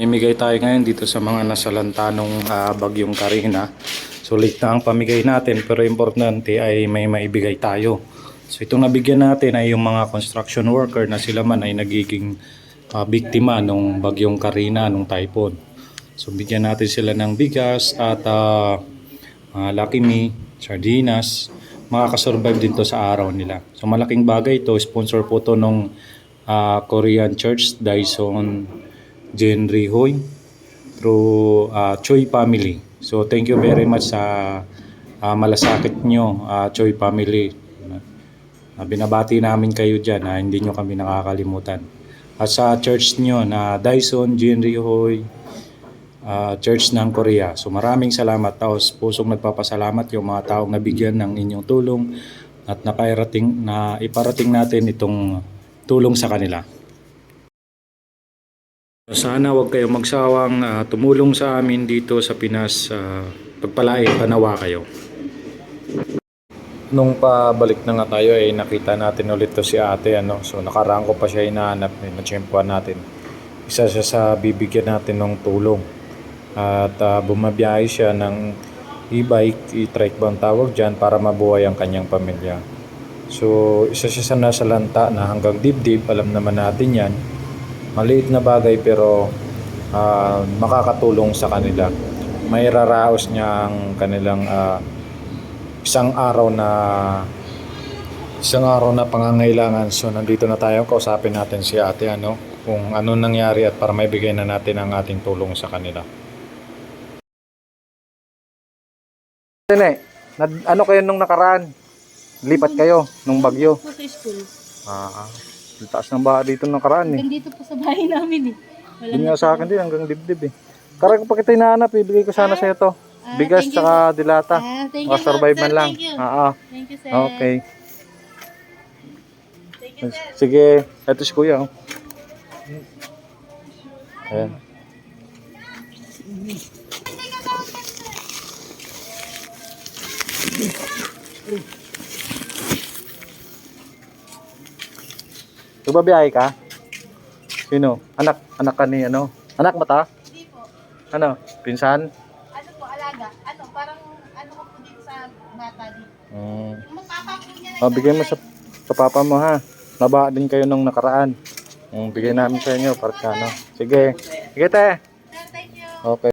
Imigay tayo ngayon dito sa mga nasalanta nung ah, bagyong Karina. Sulit na ang pamigay natin pero importante ay may maibigay tayo. So itong nabigyan natin ay yung mga construction worker na sila man ay nagiging ah, biktima nung bagyong Karina nung typhoon. So bigyan natin sila ng bigas at mga Lucky Me, sardinas, makakasurvive din to sa araw nila. So malaking bagay to, sponsor po to nung ah, Korean Church, Dyson Jenry Hoy through ah, Choi family. So thank you very much sa ah, malasakit nyo, ah, Choi family. Ah, binabati namin kayo dyan na hindi nyo kami nakakalimutan. At sa church nyo na Dyson Jenry Hoy ah, Church ng Korea. So maraming salamat. Tapos pusong nagpapasalamat yung mga taong nabigyan ng inyong tulong at napairating, na iparating natin itong tulong sa kanila. Sana wag kayong magsawang ah, tumulong sa amin dito sa Pinas. Uh, pagpalain, panawa kayo. Nung pabalik na nga tayo ay nakita natin ulit to si ate ano. So nakarangko pa siya hinahanap, eh, natsyempohan natin. Isa siya sa bibigyan natin ng tulong. At ah, bumabiyahe siya ng e-bike, e-trike ba ang tawag dyan para mabuhay ang kanyang pamilya. So isa siya sa nasa lanta na hanggang dibdib, alam naman natin yan. Maliit na bagay pero ah, makakatulong sa kanila. May raraos niya ang kanilang ah, isang araw na isang araw na pangangailangan. So nandito na tayo, kausapin natin si ate ano, kung ano nangyari at para maibigay na natin ang ating tulong sa kanila. Tene, nad- ano kayo nung nakaraan? Lipat kayo nung bagyo. sa school. Ah, ang taas ng baha dito nung nakaraan eh. Hanggang dito po sa bahay namin eh. Wala Yun nga sa akin din hanggang dibdib eh. Karag pa kita hinahanap, ibigay ko sana sa ito. Ah, Bigas thank you tsaka dilata. Ah, thank you, Makasurvive sir. man lang. Thank you. Ah, ah. Thank you, sir. Okay. Thank you, sir. Sige, eto si kuya. Oh. Ayan. Nagbabiyahe ka? Sino? Anak, anak ka ni ano? Anak mo ta? Hindi po. Ano? Pinsan? Ano po, alaga? Ano, parang ano ko po dito sa bata dito. Mm. Magpapa po niya na Oh, bigay mo sa, sa papa mo ha. Naba din kayo nung nakaraan. Mm, bigay namin sa inyo para ano. Sige. Sige te. Sir, thank you. Okay.